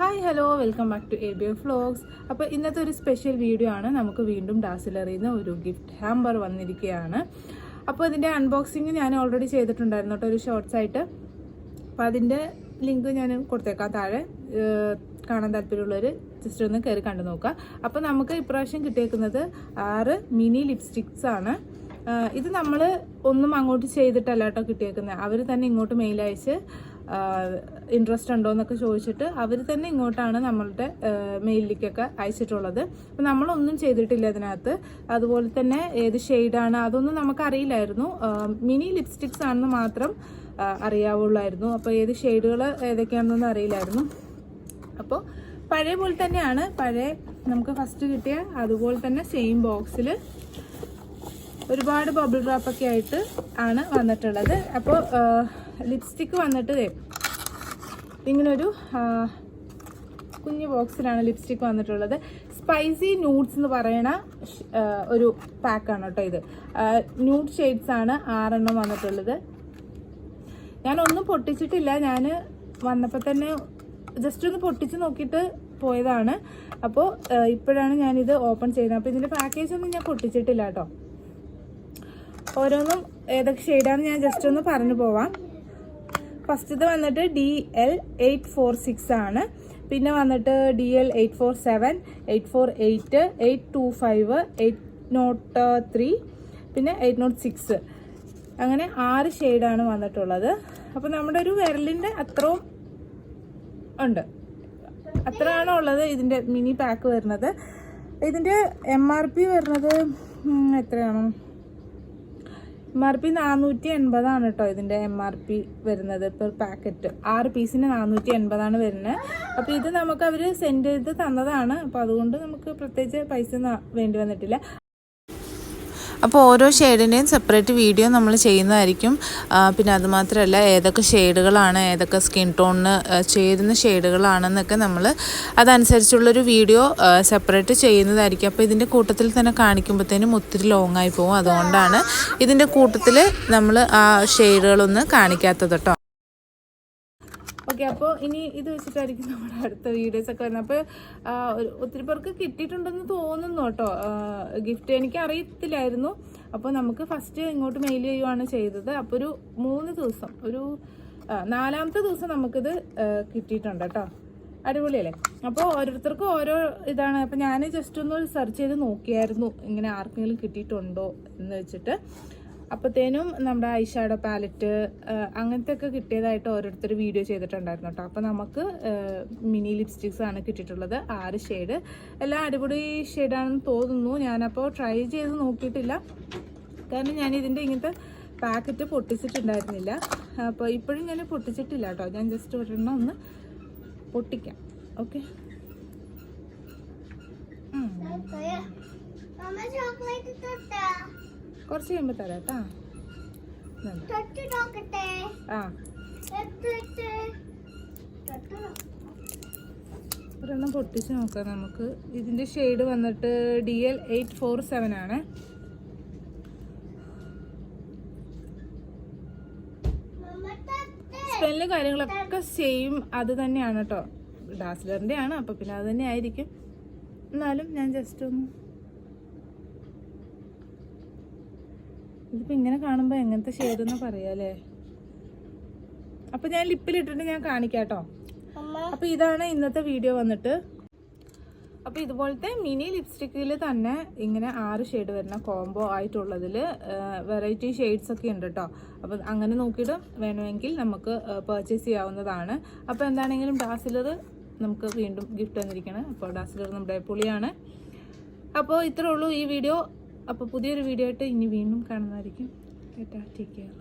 Hi hello welcome back to A B F vlogs അപ്പോൾ ഇന്നത്തെ ഒരു സ്പെഷ്യൽ വീഡിയോ ആണ്. നമുക്ക് വീണ്ടും ഡാസിലറിയിൽ നിന്ന് ഒരു ഗിഫ്റ്റ് ഹാമ്പർ വന്നിരിക്കുകയാണ് അപ്പോൾ ഇതിന്റെ അൺബോക്സിങ് ഞാൻ ഓൾറെഡി ചെയ്തിട്ടുണ്ടായിരുന്നു കേട്ടോ ഒരു ഷോർട്സ് ആയിട്ട്. അപ്പോൾ അതിന്റെ ലിങ്ക് ഞാൻ കൊടുത്തേക്കാം. താഴെ കാണാൻ താല്പര്യമുള്ളവർ ജസ്റ്റ് ഒന്ന് കയറി കണ്ടു നോക്കുക. അപ്പോൾ നമുക്ക് ഇപ്രാവശ്യം കിട്ടിയേക്കുന്നത് ആറ് മിനി ലിപ്സ്റ്റിക്സ് ആണ്. ഇത് നമ്മൾ ഒന്നും അങ്ങോട്ട് ചെയ്തിട്ടല്ല കേട്ടോ കിട്ടിയേക്കുന്നത്. അവർ തന്നെ ഇങ്ങോട്ട് മെയിൽ അയച്ച് ഇൻട്രസ്റ്റ് ഉണ്ടോ എന്നൊക്കെ ചോദിച്ചിട്ട് അവർ തന്നെ ഇങ്ങോട്ടാണ് നമ്മളുടെ മെയിലിലേക്കൊക്കെ അയച്ചിട്ടുള്ളത്. അപ്പം നമ്മളൊന്നും ചെയ്തിട്ടില്ല അതിനകത്ത് അതുപോലെ തന്നെ ഏത് ഷെയ്ഡാണ് അതൊന്നും നമുക്കറിയില്ലായിരുന്നു. മിനി ലിപ്സ്റ്റിക്സ് ആണെന്ന് മാത്രം അറിയാവുള്ളായിരുന്നു. അപ്പോൾ ഏത് ഷെയ്ഡുകൾ ഏതൊക്കെയാണെന്നൊന്നും അറിയില്ലായിരുന്നു. അപ്പോൾ പഴയ പോലെ തന്നെയാണ്. പഴയ നമുക്ക് ഫസ്റ്റ് കിട്ടിയ അതുപോലെ തന്നെ സെയിം ബോക്സിൽ ഒരുപാട് ബബിൾ റാപ്പൊക്കെ ആയിട്ട് ആണ് വന്നിട്ടുള്ളത്. അപ്പോൾ ലിപ്സ്റ്റിക്ക് വന്നിട്ട് ഇങ്ങനൊരു കുഞ്ഞു ബോക്സിലാണ് ലിപ്സ്റ്റിക്ക് വന്നിട്ടുള്ളത്. സ്പൈസി ന്യൂഡ്സ് എന്ന് ആ, ഒരു പാക്കാണ് കേട്ടോ ഇത്. ന്യൂഡ് ഷെയ്ഡ്സ് ആണ് ആറെണ്ണം വന്നിട്ടുള്ളത്. ഞാനൊന്നും പൊട്ടിച്ചിട്ടില്ല. ഞാൻ വന്നപ്പോൾ തന്നെ ജസ്റ്റ് ഒന്ന് പൊട്ടിച്ച് നോക്കിയിട്ട് പോയതാണ്. അപ്പോൾ ഇപ്പോഴാണ് ഞാനിത് ഓപ്പൺ ചെയ്യുന്നത്. അപ്പോൾ ഇതിന്റെ പാക്കേജ് ഒന്നും ഞാൻ പൊട്ടിച്ചിട്ടില്ല കേട്ടോ. ഓരോന്നും ഏതൊക്കെ ഷെയ്ഡാണെന്ന് ഞാൻ ജസ്റ്റ് ഒന്ന് പറഞ്ഞു പോവാം. ഫസ്റ്റത് വന്നിട്ട് D L eight four six ആണ്. പിന്നെ വന്നിട്ട് D L eight four seven eight four eight eight two five eight nought three പിന്നെ എയ്റ്റ് നോട്ട് സിക്സ് അങ്ങനെ ആറ് ഷെയ്ഡാണ് വന്നിട്ടുള്ളത്. അപ്പോൾ നമ്മുടെ ഒരു വിരലിന്റെ അത്രയും ഉണ്ട്. അത്രയാണോ ഉള്ളത് ഇതിന്റെ മിനി പാക്ക് വരുന്നത്. ഇതിന്റെ എം ആർ പി വരുന്നത് എത്രയാണ്? എം ആർ പി നാനൂറ്റി എൺപതാണ് കേട്ടോ ഇതിന്റെ എം ആർ പി വരുന്നത് പെർ പാക്കറ്റ് ആറ് പീസിന് നാനൂറ്റി എൺപതാണ് വരുന്നത് അപ്പോൾ ഇത് നമുക്ക് അവർ സെൻഡ് ചെയ്ത് തന്നതാണ്. അപ്പോൾ അതുകൊണ്ട് നമുക്ക് പ്രത്യേകിച്ച് പൈസ വേണ്ടി വന്നിട്ടില്ല. അപ്പോൾ ഓരോ ഷെയ്ഡിന്റെയും സെപ്പറേറ്റ് വീഡിയോ നമ്മൾ ചെയ്യുന്നതായിരിക്കും. പിന്നെ അതുമാത്രമല്ല ഏതൊക്കെ ഷെയ്ഡുകളാണ് ഏതൊക്കെ സ്കിൻ ടോണിന് ചേരുന്ന ഷെയ്ഡുകളാണെന്നൊക്കെ നമ്മൾ അതനുസരിച്ചുള്ളൊരു വീഡിയോ സെപ്പറേറ്റ് ചെയ്യുന്നതായിരിക്കും. അപ്പോൾ ഇതിന്റെ കൂട്ടത്തിൽ തന്നെ കാണിക്കുമ്പോഴത്തേനും ഒത്തിരി ലോങ് ആയി പോകും അതുകൊണ്ടാണ് ഇതിന്റെ കൂട്ടത്തിൽ നമ്മൾ ആ ഷെയ്ഡുകളൊന്നും കാണിക്കാത്തത് കേട്ടോ ഓക്കെ അപ്പോൾ ഇനി ഇത് വെച്ചിട്ടായിരിക്കും നമ്മുടെ അടുത്ത വീഡിയോസ് ഒക്കെ വരുന്നത്. അപ്പോൾ ഒത്തിരി പേർക്ക് കിട്ടിയിട്ടുണ്ടെന്ന് തോന്നുന്നു കേട്ടോ. ഗിഫ്റ്റ് എനിക്ക് അറിയത്തില്ലായിരുന്നു അപ്പോൾ നമുക്ക് ഫസ്റ്റ് ഇങ്ങോട്ട് മെയിൽ ചെയ്യുവാണ് ചെയ്തത്. അപ്പോൾ ഒരു മൂന്ന് ദിവസം ഒരു നാലാമത്തെ ദിവസം നമുക്കിത് കിട്ടിയിട്ടുണ്ട് കേട്ടോ. അടിപൊളിയല്ലേ? അപ്പോൾ ഓരോരുത്തർക്കും ഓരോ ഇതാണ്. അപ്പോൾ ഞാൻ ജസ്റ്റ് ഒന്ന് സെർച്ച് ചെയ്ത് നോക്കിയായിരുന്നു. ഇങ്ങനെ ആർക്കെങ്കിലും കിട്ടിയിട്ടുണ്ടോ എന്ന് വെച്ചിട്ട്. അപ്പോഴത്തേനും നമ്മുടെ ഐഷാഡോ പാലറ്റ് അങ്ങനത്തെ ഒക്കെ കിട്ടിയതായിട്ട് ഓരോരുത്തർ വീഡിയോ ചെയ്തിട്ടുണ്ടായിരുന്നു കേട്ടോ അപ്പോൾ നമുക്ക് മിനി ലിപ്സ്റ്റിക്സ് ആണ് കിട്ടിയിട്ടുള്ളത്. ആറ് ഷെയ്ഡ് എല്ലാം അടിപൊളി ഷെയ്ഡാണെന്ന് തോന്നുന്നു. ഞാനപ്പോൾ ട്രൈ ചെയ്ത് നോക്കിയിട്ടില്ല. കാരണം ഞാൻ ഇതിന്റെ ഇങ്ങനത്തെ പാക്കറ്റ് പൊട്ടിച്ചിട്ടുണ്ടായിരുന്നില്ല. അപ്പോൾ ഇപ്പോഴും ഞാൻ പൊട്ടിച്ചിട്ടില്ല കേട്ടോ ഞാൻ ജസ്റ്റ് ഒരെണ്ണം ഒന്ന് പൊട്ടിക്കാം. ഓക്കെ ചോക്ലേറ്റ് തൊട്ട കുറച്ച് കഴിയുമ്പോൾ തരാം കേട്ടാ. ആ. ഒരെണ്ണം പൊട്ടിച്ച് നോക്കാം നമുക്ക്. ഇതിന്റെ ഷെയ്ഡ് വന്നിട്ട് D L eight four seven ആണ്. സ്പെല്ലും കാര്യങ്ങളൊക്കെ സെയിം അത് തന്നെയാണ് കേട്ടോ. ഡാസ്ലറിന്റെ ആണ് അപ്പോൾ പിന്നെ അത് തന്നെ ആയിരിക്കും. എന്നാലും ഞാൻ ജസ്റ്റ് ഒന്ന് ഇതിപ്പോൾ ഇങ്ങനെ കാണുമ്പോൾ എങ്ങനത്തെ ഷെയ്ഡ് എന്ന് പറയാല്ലേ അപ്പോൾ ഞാൻ ലിപ്പിലിട്ടിട്ട് ഞാൻ കാണിക്കാട്ടോ. അപ്പൊ അപ്പോൾ ഇതാണ് ഇന്നത്തെ വീഡിയോ വന്നിട്ട്. അപ്പോൾ ഇതുപോലത്തെ മിനി ലിപ്സ്റ്റിക്കിൽ തന്നെ ഇങ്ങനെ ആറ് ഷെയ്ഡ് വരുന്ന കോംബോ ആയിട്ടുള്ളതിൽ വെറൈറ്റി ഷെയ്ഡ്സ് ഒക്കെ ഉണ്ട് കേട്ടോ അപ്പോൾ അങ്ങനെ നോക്കിയിട്ട് വേണമെങ്കിൽ നമുക്ക് പർച്ചേസ് ചെയ്യാവുന്നതാണ്. അപ്പോൾ എന്താണെങ്കിലും ഡാസിലർ നമുക്ക് വീണ്ടും ഗിഫ്റ്റ് തന്നിരിക്കണം. അപ്പോൾ ഡാസിലർ നമ്മുടെ പൊളിയാണ്. അപ്പോൾ ഇത്രേ ഉള്ളൂ ഈ വീഡിയോ അപ്പോൾ പുതിയൊരു വീഡിയോ ആയിട്ട് ഇനി വീണ്ടും കാണുന്നതായിരിക്കും. കേട്ടോ ടേക്ക് കെയർ